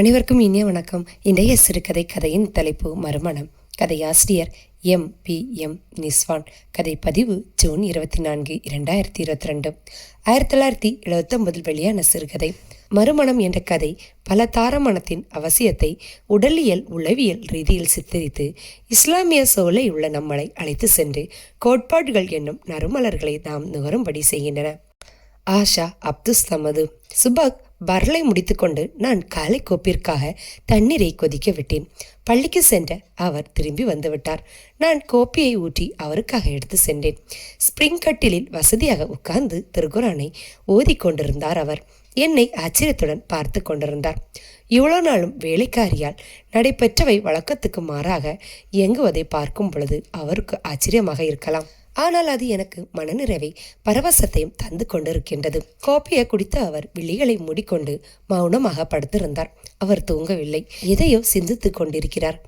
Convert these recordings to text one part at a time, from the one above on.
அனைவருக்கும் இனிய வணக்கம். இன்றைய சிறுகதை கதையின் தலைப்பு மறுமணம் கதையாசிரியர் எம். பி. எம். நிஸ்வான். கதை பதிவு ஜூன் இருபத்தி நான்கு இரண்டாயிரத்தி இருபத்தி ரெண்டு. ஆயிரத்தி தொள்ளாயிரத்தி எழுபத்தொன்பதில் வெளியான சிறுகதை மறுமணம் என்ற கதை பல தாரமணத்தின் அவசியத்தை உடலியல் உளவியல் ரீதியில் சித்தரித்து இஸ்லாமிய சோலை உள்ள நம்மளை அழைத்து சென்று கோட்பாடுகள் என்னும் நறுமலர்களை நாம் நுகரும்படி செய்கின்றன. ஆஷா அப்துஸ் சமது சுபாக் வரலை முடித்துக்கொண்டு நான் காலை கோப்பிற்காக தண்ணீரை கொதிக்க விட்டேன். பள்ளிக்கு சென்ற அவர் திரும்பி வந்துவிட்டார். நான் கோப்பியை ஊற்றி அவருக்காக எடுத்து சென்றேன். ஸ்ப்ரிங் கட்டிலில் வசதியாக உட்கார்ந்து திருக்குறானை ஓதிக்கொண்டிருந்தார் அவர். என்னை ஆச்சரியத்துடன் பார்த்து கொண்டிருந்தார். இவ்வளோ நாளும் வேலைக்காரியால் நடைபெற்றவை வழக்கத்துக்கு மாறாக இயங்குவதை பார்க்கும் பொழுது அவருக்கு ஆச்சரியமாக இருக்கலாம். ஆனால் அது எனக்கு மனநிறைவை பரவசத்தையும் தந்து கொண்டிருக்கின்றது. கோப்பையை குடித்த அவர் விழிகளை மூடிக்கொண்டு மௌனமாக படுத்திருந்தார். அவர் தூங்கவில்லை. எதையோ சிந்தித்துக் கொண்டிருக்கிறார்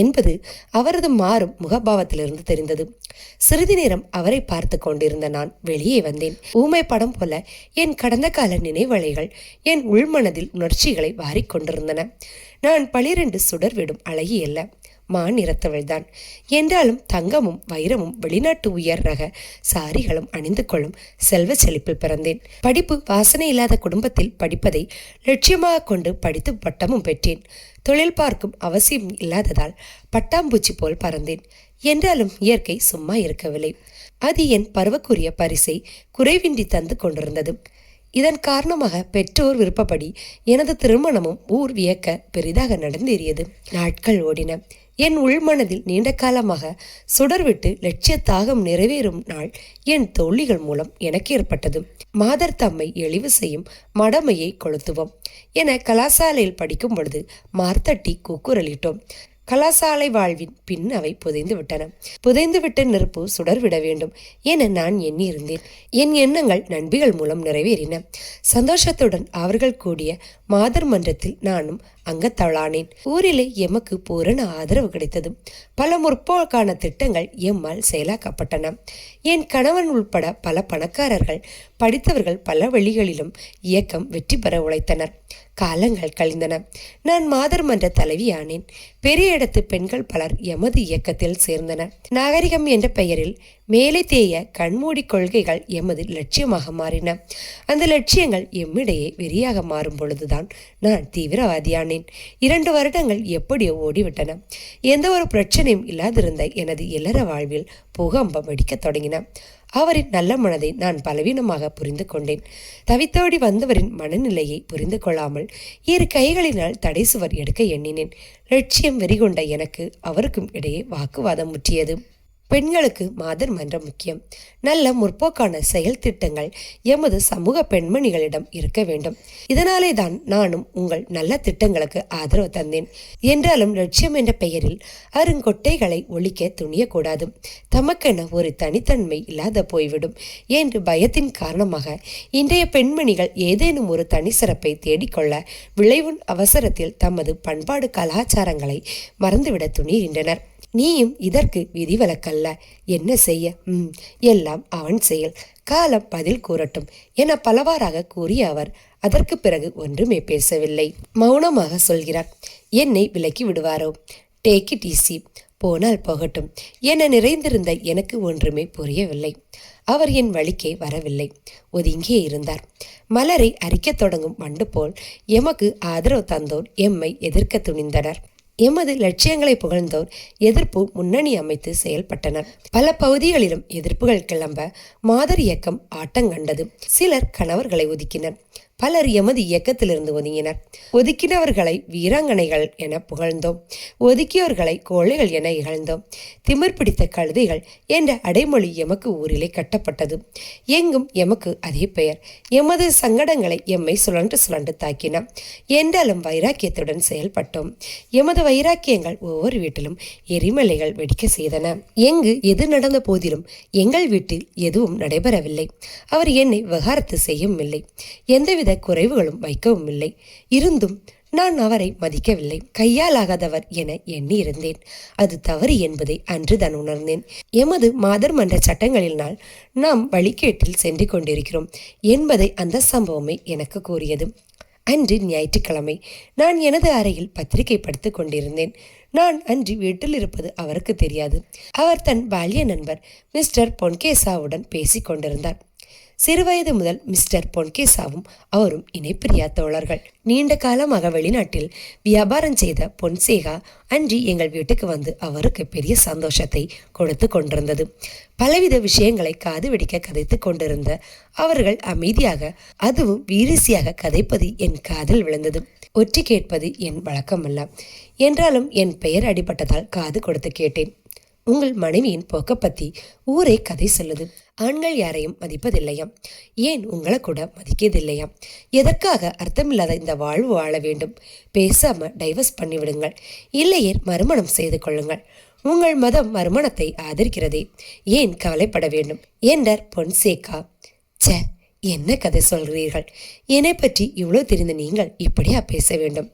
என்பது அவரது மாறும் முகபாவத்திலிருந்து தெரிந்தது. சிறிது நேரம் அவரை பார்த்து கொண்டிருந்த நான் வெளியே வந்தேன். ஊமை படம் போல என் கடந்த கால நினைவலைகள் என் உள்மனதில் உணர்ச்சிகளை வாரிக்கொண்டிருந்தன நான் பளிரெண்டு சுடர் விடும் அழகியல்ல. அல்ல நிறத்தவள்தான் என்றாலும் தங்கமும் வைரமும் வெளிநாட்டு உயர் ரக சாரிகளும் அணிந்து கொள்ளும் செல்வ செழிப்பில் பிறந்தேன். படிப்பு வாசனை இல்லாத குடும்பத்தில் படிப்பதை லட்சியமாக கொண்டு படித்து பட்டமும் பெற்றேன். தொழில் பார்க்கும் அவசியம் இல்லாததால் பட்டாம்பூச்சி போல் பறந்தேன். என்றாலும் இயற்கை சும்மா இருக்கவில்லை. அது என் பருவக்குரிய பரிசை குறைவின்றி தந்து கொண்டிருந்தது. இதன் காரணமாக பெற்றோர் விருப்பப்படி எனது திருமணமும் ஊர் வியக்க பெரிதாக நடந்தேறியது. நாட்கள் ஓடின. என் உள்மனதில் நீண்ட காலமாக சுடர்விட்டு லட்சிய தாகம் நிறைவேறும் நாள் என் தோழிகள் மூலம் எனக்கு ஏற்பட்டது. மாதர் தம்மை எழிவு செய்யும் மடமையை கொளுத்துவோம் என கலாசாலையில் படிக்கும் பொழுது மார்த்தட்டி கூக்குரலிட்டோம். கலாசாலை வாழ்வின் பின் அவை புதைந்து விட்டன. புதைந்து நெருப்பு சுடர்விட வேண்டும் என நான் எண்ணியிருந்தேன். என் எண்ணங்கள் நண்பிகள் மூலம் நிறைவேறின. சந்தோஷத்துடன் அவர்கள் கூடிய மாதர் மன்றத்தில் நானும் அங்கத்தவளானேன் ஊரிலே எமக்கு பூரண ஆதரவு கிடைத்தது. பல முற்போக்கான திட்டங்கள் எம்மால் செயலாக்கப்பட்டன. என் கணவன் உள்பட பல பணக்காரர்கள் படித்தவர்கள் பல வழிகளிலும் இயக்கம் வெற்றி பெற உழைத்தனர். காலங்கள் கழிந்தன. நான் மாதர் மன்ற தலைவியானேன். பெரிய இடத்து பெண்கள் பலர் எமது இயக்கத்தில் சேர்ந்தனர். நாகரிகம் என்ற பெயரில் மேலே தேய கண்மூடி கொள்கைகள் எமது லட்சியமாக மாறின. அந்த லட்சியங்கள் எம்மிடையே வெறியாக மாறும் பொழுதுதான் நான் தீவிரவாதியானேன். இரண்டு வருடங்கள் எப்படியோ ஓடிவிட்டன. எந்த ஒரு பிரச்சனையும் இல்லாதிருந்த எனது இல்லற வாழ்வில் பூகம்பம் வெடிக்கத் தொடங்கின. அவரின் நல்ல மனதை நான் பலவீனமாக புரிந்து கொண்டேன். தவித்தோடி வந்தவரின் மனநிலையை புரிந்து கொள்ளாமல் இரு கைகளினால் தடை சுவர் எடுக்க எண்ணினேன். லட்சியம் வெறிகொண்ட எனக்கு அவருக்கும் இடையே வாக்குவாதம் முற்றியது. பெண்களுக்கு மாதர் மன்றம் முக்கியம். நல்ல முற்போக்கான செயல் திட்டங்கள் எமது சமூக பெண்மணிகளிடம் இருக்க வேண்டும். இதனாலே தான் நானும் உங்கள் நல்ல திட்டங்களுக்கு ஆதரவு தந்தேன். என்றாலும் லட்சியம் என்ற பெயரில் அருங்கொட்டைகளை ஒழிக்க துணியக்கூடாது. தமக்கென ஒரு தனித்தன்மை இல்லாத போய்விடும். என்று பயத்தின் காரணமாக இன்றைய பெண்மணிகள் ஏதேனும் ஒரு தனி சிறப்பை தேடிக்கொள்ள விளைவுன் அவசரத்தில் தமது பண்பாடு கலாச்சாரங்களை மறந்துவிட துணிகின்றனர். நீயும் இதற்கு விதிவிலக்கல்ல. என்ன செய்ய? ம் எல்லாம் அவன் செயல். காலம் பதில் கூறட்டும் என பலவாறாக கூறிய அவர் அதற்கு பிறகு ஒன்றுமே பேசவில்லை. மௌனமாக சொல்கிறார் என்னை விலக்கி விடுவாரோ? டேக் இட் ஈஸி போனால் போகட்டும் என நிறைந்திருந்த எனக்கு ஒன்றுமே புரியவில்லை. அவர் என் வழிக்கே வரவில்லை. ஒதுங்கியே இருந்தார். மலரை அரிக்கத் தொடங்கும் மண்டு போல் எமக்கு ஆதரவு தந்தோர் எம்மை எதிர்க்க துணிந்தனர். எமது லட்சியங்களை புகழ்ந்தோர் எதிர்ப்பு முன்னணி அமைத்து செயல்பட்டனர். பல பகுதிகளிலும் எதிர்ப்புகள் கிளம்ப மாதர் இயக்கம் ஆட்டங்கண்டது சிலர் கணவர்களை ஒதுக்கினர். பலர் எமது இயக்கத்திலிருந்து ஒதுங்கினர் ஒதுக்கினவர்களை வீராங்கனைகள் என புகழ்ந்தோம். ஒதுக்கியவர்களை கோழைகள் என இகழ்ந்தோம். திமிர் பிடித்த கழுதைகள் என்ற அடைமொழி எமக்கு ஊரிலே கட்டப்பட்டது. எங்கும் எமக்கு அதே பெயர். எமது சங்கடங்களை எம்மை சுழன்று சுழன்று தாக்கின. என்றாலும் வைராக்கியத்துடன் செயல்பட்டோம். எமது வைராக்கியங்கள் ஒவ்வொரு வீட்டிலும் எரிமலைகள் வெடிக்க செய்தன. எங்கு எது நடந்த போதிலும் எங்கள் வீட்டில் எதுவும் நடைபெறவில்லை. அவர் என்னை விவகாரத்து செய்யவும் இல்லை. எந்தவித குறைவுகளும் வைக்கவும் இல்லை. இருந்தும் நான் அவரை மதிக்கவில்லை. கையாலாகாதவர் என எண்ணி இருந்தேன் அது தவறு என்பதை அன்றுதான் உணர்ந்தேன். எமது மாதர் மன்ற சட்டங்களினால் நாம் வழிகேட்டில் சென்று கொண்டிருக்கிறோம் என்பதை அந்த சம்பவமே எனக்கு கூறியது. அன்று ஞாயிற்றுக்கிழமை நான் எனது அறையில் பத்திரிகை படித்துக் கொண்டிருந்தேன். நான் அன்று வீட்டில் இருப்பது அவருக்கு தெரியாது. அவர் தன் பால்ய நண்பர் மிஸ்டர் பொன்கேசாவுடன் பேசிக் கொண்டிருந்தார். சிறுவயது முதல் மிஸ்டர் பொன்கேசாவும் அவரும் இணைப்பிரியா தோழர்கள் நீண்ட காலமாக வெளிநாட்டில் வியாபாரம் செய்த பொன்சேகா அன்றி எங்கள் வீட்டுக்கு வந்து அவருக்கு பெரிய சந்தோஷத்தை கொடுத்து கொண்டிருந்தது. பலவித விஷயங்களை காது வெடிக்க கதைத்து கொண்டிருந்த அவர்கள் அமைதியாக அதுவும் வீரிசியாக கதைப்பது என் காதில் விழுந்தது. ஒற்றி கேட்பது என் வழக்கமல்ல. என்றாலும் என் பெயர் அடிபட்டதால் காது கொடுத்து கேட்டேன். உங்கள் மனைவியின் போக்க பற்றி ஊரே கதை சொல்லுது. ஆண்கள் யாரையும் மதிப்பதில்லையாம். ஏன் உங்களை கூட மதிக்கதில்லையாம்? எதற்காக அர்த்தமில்லாத இந்த வாழ்வு வாழ வேண்டும்? பேசாம டைவர்ஸ் பண்ணிவிடுங்கள். இல்லையே மறுமணம் செய்து கொள்ளுங்கள். உங்கள் மதம் மறுமணத்தை ஆதரிக்கிறதே. ஏன் கவலைப்பட வேண்டும்? என்றார் பொன்சேகா ச என்ன கதை சொல்கிறீர்கள்? என்னை பற்றி இவ்வளோ தெரிந்த நீங்கள் இப்படியா பேச வேண்டும்?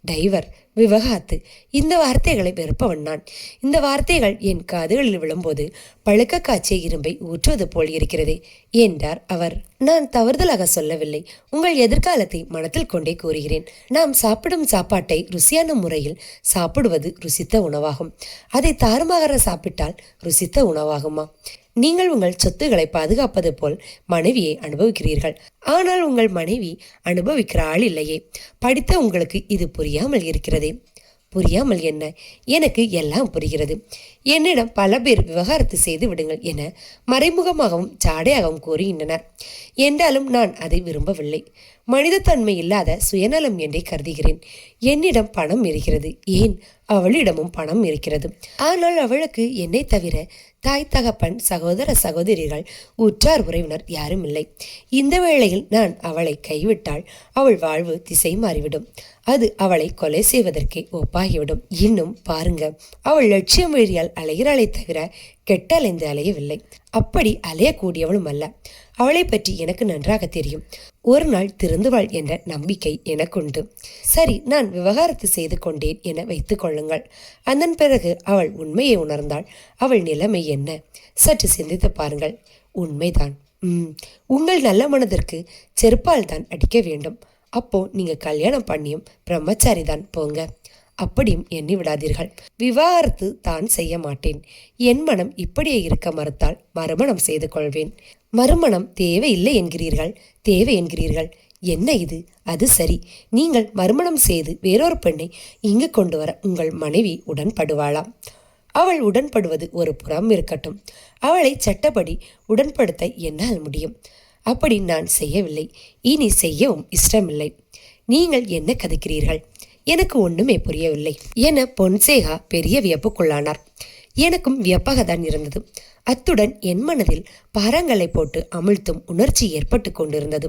டைவர் விவகாத்து. இந்த வார்த்தைகளை வெறுப்பவன் நான் இந்த வார்த்தைகள் என் காதுகளில் விழும்போது பழுக்க காய்ச்சிய இரும்பை ஊற்றுவது போல் இருக்கிறதே என்றார் அவர். நான் தவறுதலாக சொல்லவில்லை. உங்கள் எதிர்காலத்தை மனத்தில் கொண்டே கூறுகிறேன். நாம் சாப்பிடும் சாப்பாட்டை ருசியான முறையில் சாப்பிடுவது ருசித்த உணவாகும். அதை தாறுமாற சாப்பிட்டால் ருசித்த உணவாகுமா? நீங்கள் உங்கள் சொத்துக்களை பாதுகாப்பது போல் மனைவியை அனுபவிக்கிறீர்கள். ஆனால் உங்கள் மனைவி அனுபவிக்கிற ஆள் இல்லையே. படித்த உங்களுக்கு இது புரியாமல் இருக்கிறதே. புரியாமல் என்ன? எனக்கு எல்லாம் புரிகிறது. என்னிடம் பல பேர் விவகாரத்து செய்து விடுங்கள் என மறைமுகமாகவும் ஜாடையாகவும் கூறுகின்றனர். என்றாலும் நான் அதை விரும்பவில்லை. மனிதத்தன்மை இல்லாத சுயநலம் என்றே கருதுகிறேன். என்னிடம் பணம் இருக்கிறது. ஏன்? அவளிடமும் பணம் இருக்கிறது. ஆனால் அவளுக்கு என்னை தவிர தாய் தகப்பன் சகோதர சகோதரிகள் உற்றார் உறவினர் யாரும் இல்லை. இந்த வேளையில் நான் அவளை கைவிட்டால் அவள் வாழ்வு திசை மாறிவிடும். அது அவளை கொலை செய்வதற்கே ஒப்பாகிவிடும். இன்னும் பாருங்க அவள் லட்சியம் வழியால் அலைகிறாளே தவிர கெட்டலைந்து அலையவில்லை அப்படி அலையக்கூடியவளும் அல்ல. அவளை பற்றி எனக்கு நன்றாக தெரியும். ஒரு நாள் திருந்துவாள் என்ற நம்பிக்கை எனக்குண்டு. சரி நான் விவகாரத்து செய்து கொண்டேன் என வைத்து கொள்ளுங்கள். அதன் பிறகு அவள் உண்மையை உணர்ந்தாள். அவள் நிலைமை என்ன? சற்று சிந்தித்து பாருங்கள். உண்மைதான். உம் உங்கள் நல்ல மனதிற்கு செருப்பால் தான் அடிக்க வேண்டும். அப்போ நீங்க கல்யாணம் பண்ணியும் பிரம்மச்சாரி தான் போங்க. அப்படியும் எண்ணி விடாதீர்கள். விவாகரத்து தான் செய்ய மாட்டேன். என் மனம் இப்படியே இருக்க மறுத்தால் மறுமணம் செய்து கொள்வேன். மறுமணம் தேவையில்லை என்கிறீர்கள் தேவை என்கிறீர்கள். என்ன இது? அது சரி. நீங்கள் மறுமணம் செய்து வேறொரு பெண்ணை இங்கு கொண்டு வர உங்கள் மனைவி உடன்படுவாளாம். அவள் உடன்படுவது ஒரு புறம் இருக்கட்டும். அவளை சட்டப்படி உடன்படுத்த என்னால் முடியும். அப்படி நான் செய்யவில்லை. இனி செய்யவும் இஷ்டமில்லை. நீங்கள் என்ன கதைக்கிறீர்கள்? எனக்கு ஒண்ணுமே புரியவில்லை. என பொன்சேகா பெரிய வியப்புக்குள்ளானார். எனக்கும் வியப்பாக தான் இருந்தது. அத்துடன் என் மனதில் பாறாங்களை போட்டு அமிழ்த்தும் உணர்ச்சி ஏற்பட்டு கொண்டிருந்தது.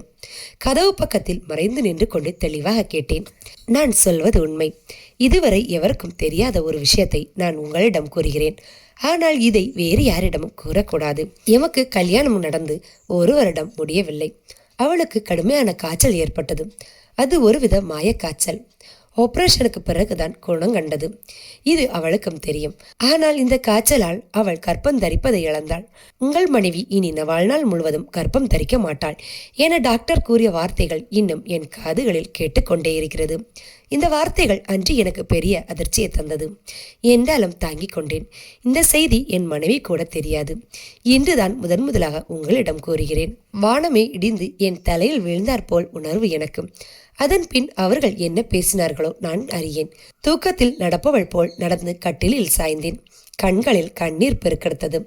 கதவு பக்கத்தில் மறைந்து நின்று கொண்டு தெளிவாக கேட்டேன். நான் சொல்வது உண்மை. இதுவரை எவருக்கும் தெரியாத ஒரு விஷயத்தை நான் உங்களிடம் கூறுகிறேன். ஆனால் இதை வேறு யாரிடமும் கூறக்கூடாது. எமக்கு கல்யாணம் நடந்து ஒரு வருடம் முடியவில்லை. அவளுக்கு கடுமையான காய்ச்சல் ஏற்பட்டது. அது ஒருவித மாயக்காய்ச்சல் ஆபரேஷனுக்கு பிறகுதான் குணம் கண்டது. இது அவளுக்கும் தெரியும். ஆனால் இந்த காய்ச்சலால் அவள் கற்பம் தரிப்பதை இழந்தாள். உங்கள் மனைவி இனி வாழ்நாள் முழுவதும் கற்பம் தரிக்க மாட்டாள். என டாக்டர் கூறிய வார்த்தைகள் இன்னும் என் காதுகளில் கேட்டுக்கொண்டே இருக்கிறது. இந்த வார்த்தைகள் அன்று எனக்கு பெரிய அதிர்ச்சியை தந்தது. என்றாலும் தாங்கிக் கொண்டேன். இந்த செய்தி என் மனைவி கூட தெரியாது. இன்றுதான் முதன் முதலாக உங்களிடம் கூறுகிறேன். வானமே இடிந்து என் தலையில் விழுந்தாற்போல் உணர்வு எனக்கு. அதன் பின் அவர்கள் என்ன பேசினார்களோ நான் அறியேன். தூக்கத்தில் நடப்பவள் போல் நடந்து கட்டிலில் சாய்ந்தேன். கண்களில் கண்ணீர் பெருக்கெடுத்தது.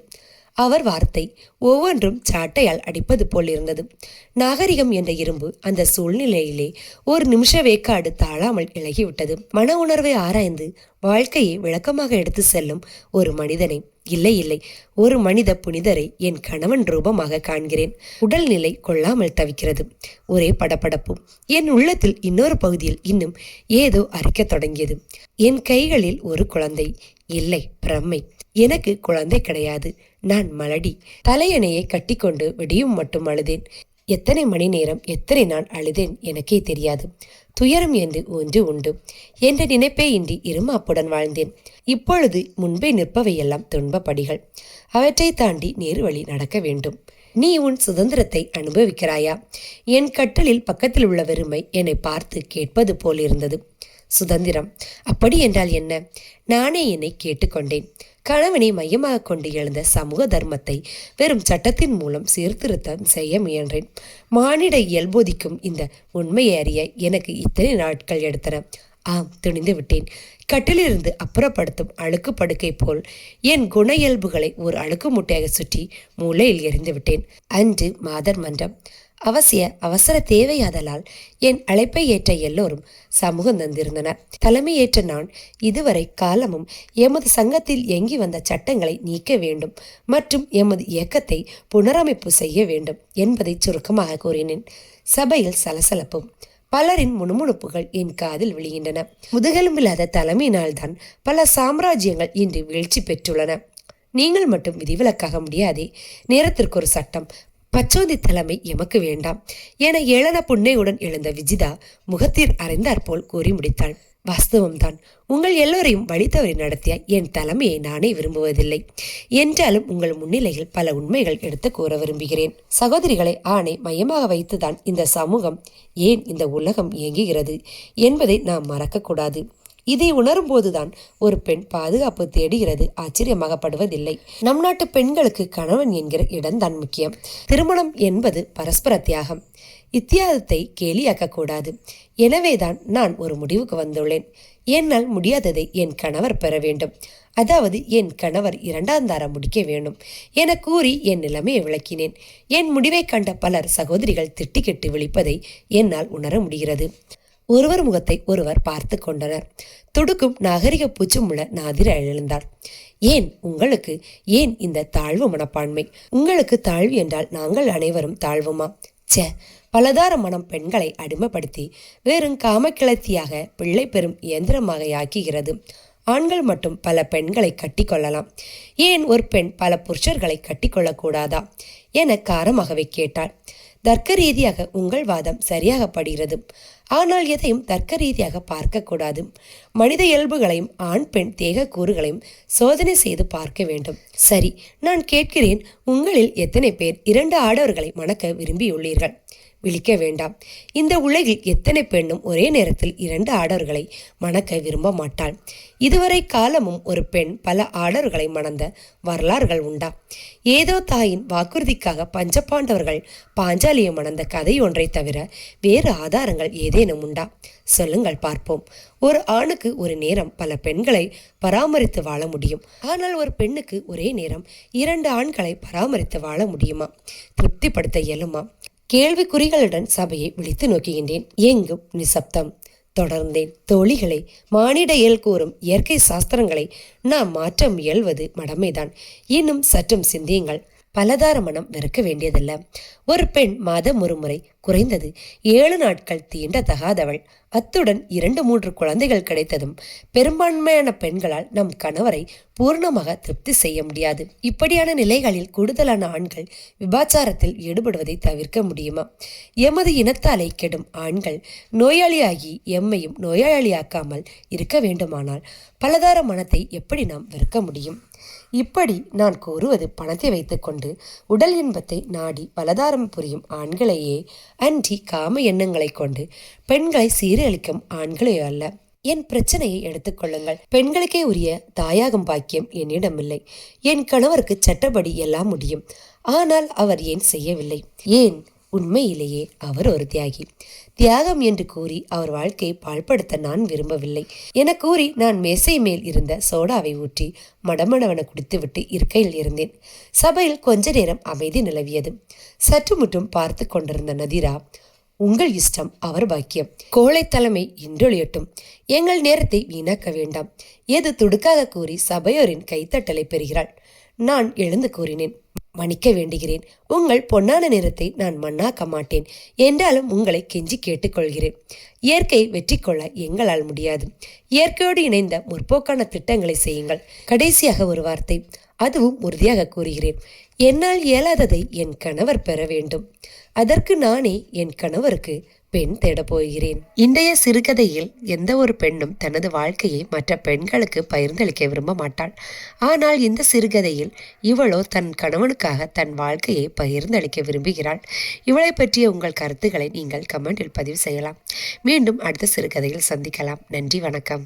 அவர் வார்த்தை ஒவ்வொன்றும் சாட்டையால் அடிப்பது போல் இருந்தது. நாகரிகம் என்ற இரும்பு அந்த சூழ்நிலையிலே ஒரு நிமிஷ வேக்காடு தாழாமல் இழகிவிட்டது மன உணர்வை ஆராய்ந்து வாழ்க்கையை விளக்கமாக எடுத்து செல்லும் ஒரு மனிதனை இல்லை இல்லை ஒரு மனித புனிதரை என் கணவன் ரூபமாக காண்கிறேன். உடல்நிலை கொள்ளாமல் தவிக்கிறது. ஒரே படப்படப்பு என் உள்ளத்தில் இன்னொரு பகுதியில் இன்னும் ஏதோ அரிக்கத் தொடங்கியது. என் கைகளில் ஒரு குழந்தை. இல்லை பிரம்மை. எனக்கு குழந்தை கிடையாது. நான் மலடி. தலையணையை கட்டிக்கொண்டு விடியும் மட்டும் அழுதேன். எத்தனை மணி நேரம் எத்தனை நான் அழுதேன் எனக்கே தெரியாது. துயரம் என்று ஒன்று உண்டு. என்ற நினைப்பே இன்றி இருமாப்புடன் வாழ்ந்தேன். இப்பொழுது முன்பே நிற்பவையெல்லாம் துன்பப்படிகள் அவற்றை தாண்டி நேரு வழி நடக்க வேண்டும். நீ உன் சுதந்திரத்தை அனுபவிக்கிறாயா? என் கட்டலில் பக்கத்தில் உள்ள வெறுமை என்னை பார்த்து கேட்பது போல் இருந்தது. சுதந்திரம். அப்படி என்றால் என்ன? நானே என்னை கேட்டுக்கொண்டேன். கணவனை மையமாக கொண்டு எழுந்த சமூக தர்மத்தை வெறும் சட்டத்தின் மூலம் சீர்திருத்தம் செய்ய முயன்றேன். மானிட இயல்போதிக்கும் இந்த உண்மையை அறிய எனக்கு இத்தனை நாட்கள் எடுத்தன. ஆம் துணிந்து விட்டேன். கட்டிலிருந்து அப்புறப்படுத்தும் அழுக்கு படுக்கை போல் என் குண இயல்புகளை ஒரு அழுக்கு முட்டையாக சுற்றி மூலையில் எறிந்து விட்டேன். அன்று மாதர் மன்றம் அவசிய அவசர தேவையாதலால் என் அழைப்பை ஏற்ற எல்லோரும் சமூகம் தந்திருந்தனர். தலைமையேற்ற நான் இதுவரை காலமும் எமது சங்கத்தில் எங்கி வந்த சட்டங்களை நீக்க வேண்டும் மற்றும் எமது இயக்கத்தை புனரமைப்பு செய்ய வேண்டும் என்பதை சுருக்கமாக கூறினேன். சபையில் சலசலப்பும் பலரின் முணுமுணுப்புகள் என் காதில் விழுகின்றன. முதுகெலும்பில்லாத தலைமையினால்தான் பல சாம்ராஜ்யங்கள் இன்று வீழ்ச்சி பெற்றுள்ளன. நீங்கள் மட்டும் விதிவிலக்காக முடியாதே நேரத்திற்கு ஒரு சட்டம் பச்சோந்தி தலைமை எமக்கு வேண்டாம் என ஏளன புன்னையுடன் எழுந்த விஜிதா முகத்தில் அறைந்தாற் போல் கூறி முடித்தாள். வாஸ்தவம்தான். உங்கள் எல்லோரையும் வழித்தவரை நடத்திய என் தலைமையை நானே விரும்புவதில்லை. என்றாலும் உங்கள் முன்னிலையில் பல உண்மைகள் எடுத்து கூற விரும்புகிறேன். சகோதரிகளை ஆணை மையமாக வைத்துதான் இந்த சமூகம் ஏன் இந்த உலகம் இயங்குகிறது என்பதை நாம் மறக்கக்கூடாது. இதை உணரும் போதுதான் ஒரு பெண் பாதுகாப்பு தேடுகிறது ஆச்சரியமாகப்படுவதில்லை. நம் நாட்டு பெண்களுக்கு கணவன் என்கிற இடம்தான் முக்கியம். திருமணம் என்பது பரஸ்பர தியாகம். இத்தியாதத்தை கேலியாக்கக்கூடாது. எனவேதான் நான் ஒரு முடிவுக்கு வந்துள்ளேன். என்னால் முடியாததை என் கணவர் பெற வேண்டும். அதாவது என் கணவர் இரண்டாம் தாரம் முடிக்க வேண்டும் என கூறி என் நிலைமையை விளக்கினேன். என் முடிவை கண்ட பலர் சகோதரிகள் திட்டிக்கிட்டு விழிப்பதை என்னால் உணர முடிகிறது. ஒருவர் முகத்தை ஒருவர் பார்த்து கொண்டனர். துடுக்கும் நாகரிக உள்ள நாதிர எழுந்தார் ஏன் உங்களுக்கு ஏன் இந்த தாழ்வு மனப்பான்மை? உங்களுக்கு தாழ்வு என்றால் நாங்கள் அனைவரும் தாழ்வுமா? சே பலதார மனம் பெண்களை அடிமைப்படுத்தி வெறும் காமக்கிளத்தியாக பிள்ளை பெறும் இயந்திரமாக ஆக்குகிறது ஆண்கள் மட்டும் பல பெண்களை கட்டிக்கொள்ளலாம். ஏன் ஒரு பெண் பல புருஷர்களை கட்டிக்கொள்ளக்கூடாதா? என காரமாகவே கேட்டாள். தர்க்க ரீதியாக உங்கள் வாதம் சரியாகப்படுகிறது. ஆனால் எதையும் தர்க்க ரீதியாக பார்க்கக்கூடாது. மனித இயல்புகளையும் ஆண் பெண் தேக கூறுகளையும் சோதனை செய்து பார்க்க வேண்டும். சரி நான் கேட்கிறேன் உங்களில் எத்தனை பேர் இரண்டு ஆடவர்களை மணக்க விரும்பியுள்ளீர்கள்? விழிக்க வேண்டாம். இந்த உலகில் எத்தனை பெண்ணும் ஒரே நேரத்தில் இரண்டு ஆடவர்களை மணக்க விரும்ப மாட்டாள்? இதுவரை காலமும் ஒரு பெண் பல ஆடவர்களை மணந்த வரலாறுகள் உண்டா? ஏதோ தாயின் வாக்குறுதிக்காக பஞ்சபாண்டவர்கள் பாஞ்சாலியை மணந்த கதை ஒன்றை தவிர வேறு ஆதாரங்கள் ஏதேனும் உண்டா? சொல்லுங்கள் பார்ப்போம். ஒரு ஆணுக்கு ஒரு நேரம் பல பெண்களை பராமரித்து வாழ முடியும். ஆனால் ஒரு பெண்ணுக்கு ஒரே நேரம் இரண்டு ஆண்களை பராமரித்து வாழ முடியுமா? திருப்திப்படுத்த இயலுமா? கேள்விக்குறிகளுடன் சபையை விழித்து நோக்குகின்றேன். எங்கும் நிசப்தம். தொடர்ந்தேன். தோழிகளை மானிட இயல் கூறும் இயற்கை சாஸ்திரங்களை நாம் மாற்ற முயல்வது மடமைதான். இன்னும் சற்றும் சிந்தியுங்கள். பலதார மனம் வெறுக்க வேண்டியதல்ல. ஒரு பெண் மாதம் ஒரு முறை குறைந்தது ஏழு நாட்கள் தீண்ட தகாதவள். அத்துடன் இரண்டு மூன்று குழந்தைகள் கிடைத்ததும் பெரும்பான்மையான பெண்களால் நம் கணவரை பூர்ணமாக திருப்தி செய்ய முடியாது. இப்படியான நிலைகளில் கூடுதலான ஆண்கள் விபாச்சாரத்தில் ஈடுபடுவதை தவிர்க்க முடியுமா? எமது இனத்தாலே கெடும் ஆண்கள் நோயாளியாகி எம்மையும் நோயாளியாக்காமல் இருக்க வேண்டுமானால் பலதார மனத்தை எப்படி நாம் வெறுக்க முடியும்? இப்படி நான் கூறுவது பணத்தை வைத்துக்கொண்டு உடல் இன்பத்தை நாடி பலதாரம் புரியும் ஆண்களையே. அன்றி காம எண்ணங்களை கொண்டு பெண்களை சீரழிக்கும் ஆண்களையோ அல்ல. என் பிரச்சனையை எடுத்துக்கொள்ளுங்கள் பெண்களுக்கே உரிய தாயாகும் பாக்கியம் என்னிடமில்லை. என் கணவருக்கு சட்டப்படி எல்லாம் முடியும். ஆனால் அவர் ஏன் செய்யவில்லை? ஏன்? உண்மையிலேயே அவர் ஒரு தியாகி. தியாகம் என்று கூறி அவர் வாழ்க்கையை பாழ்படுத்த நான் விரும்பவில்லை. என கூறி நான் மேசை மேல் இருந்த சோடாவை ஊற்றி மடமடவன குடித்துவிட்டு இருக்கையில் இருந்தேன். சபையில் கொஞ்ச நேரம் அமைதி நிலவியது. சற்று முற்றும் பார்த்து கொண்டிருந்த நதிரா உங்கள் இஷ்டம் அவர் பாக்கியம். கோழை தலைமை இன்றொழியட்டும். எங்கள் நேரத்தை வீணாக்க வேண்டாம். எது துடுக்காக கூறி சபையோரின் கைத்தட்டலை பெறுகிறாள்? நான் எழுந்து கூறினேன். மன்னிக்க வேண்டுகிறேன். உங்கள் பொன்னான நிறத்தை நான் மண்ணாக்க மாட்டேன். என்றாலும் உங்களை கெஞ்சி கேட்டுக்கொள்கிறேன். இயற்கை வெற்றி கொள்ள எங்களால் முடியாது. இயற்கையோடு இணைந்த முற்போக்கான திட்டங்களை செய்யுங்கள். கடைசியாக ஒரு வார்த்தை. அதுவும் உறுதியாக கூறுகிறேன். என்னால் இயலாததை என் கணவர் பெற வேண்டும். அதற்கு நானே என் கணவருக்கு பெண் தேடப் போகிறேன். இன்றைய சிறுகதையில் எந்த ஒரு பெண்ணும் தனது வாழ்க்கையை மற்ற பெண்களுக்கு பகிர்ந்தளிக்க விரும்ப மாட்டாள். ஆனால் இந்த சிறுகதையில் இவளோ தன் கணவனுக்காக தன் வாழ்க்கையை பகிர்ந்தளிக்க விரும்புகிறாள். இவளை பற்றிய உங்கள் கருத்துக்களை நீங்கள் கமெண்டில் பதிவு செய்யலாம். மீண்டும் அடுத்த சிறுகதையில் சந்திக்கலாம். நன்றி வணக்கம்.